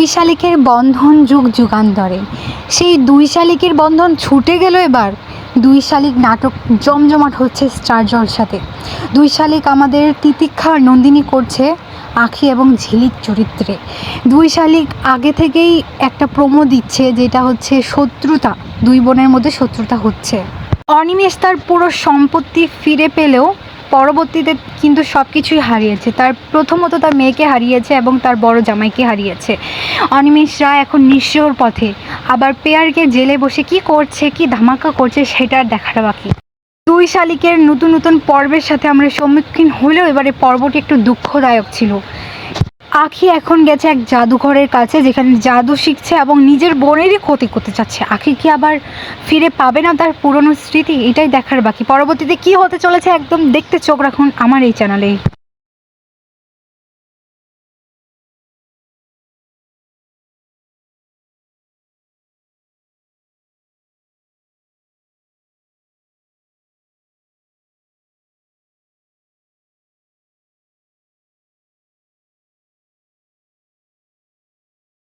দুই শালিকের বন্ধন যুগ যুগান্তরে। সেই দুই শালিকের বন্ধন ছুটে গেল এবার। দুই শালিক নাটক জমজমাট হচ্ছে স্টার জলসাতে। দুই শালিক আমাদের তিতিক্ষা নন্দিনী করছে আখি এবং ঝিলিক চরিত্রে। দুই শালিক আগে থেকেই একটা প্রোমো দিচ্ছে যেটা হচ্ছে শত্রুতা। দুই বোনের মধ্যে শত্রুতা হচ্ছে। অনিমেষ তার পুরো সম্পত্তি ফিরে পেলেও পরবর্তীতে কিন্তু সব কিছুই হারিয়েছে। তার প্রথমত তার মেয়েকে হারিয়েছে এবং তার বড় জামাইকে হারিয়েছে। অনিমেষ রায় এখন নিঃস্বর পথে। আবার পেয়ারকে জেলে বসে কি করছে, কি ধামাকা করছে সেটা দেখাটা বাকি। দুই শালিকের নতুন নতুন পর্বের সাথে আমরা সম্মুখীন হলেও এবারে পর্বটি একটু দুঃখদায়ক ছিল। আখি এখন গেছে এক জাদুঘরের কাছে, যেখানে জাদু শিখছে এবং নিজের বোনেরই ক্ষতি করতে চাচ্ছে। আখি কি আবার ফিরে পাবে না তার পুরনো স্মৃতি? এটাই দেখার বাকি। পরবর্তীতে কি হতে চলেছে একদম দেখতে চোখ রাখুন আমার এই চ্যানেলেই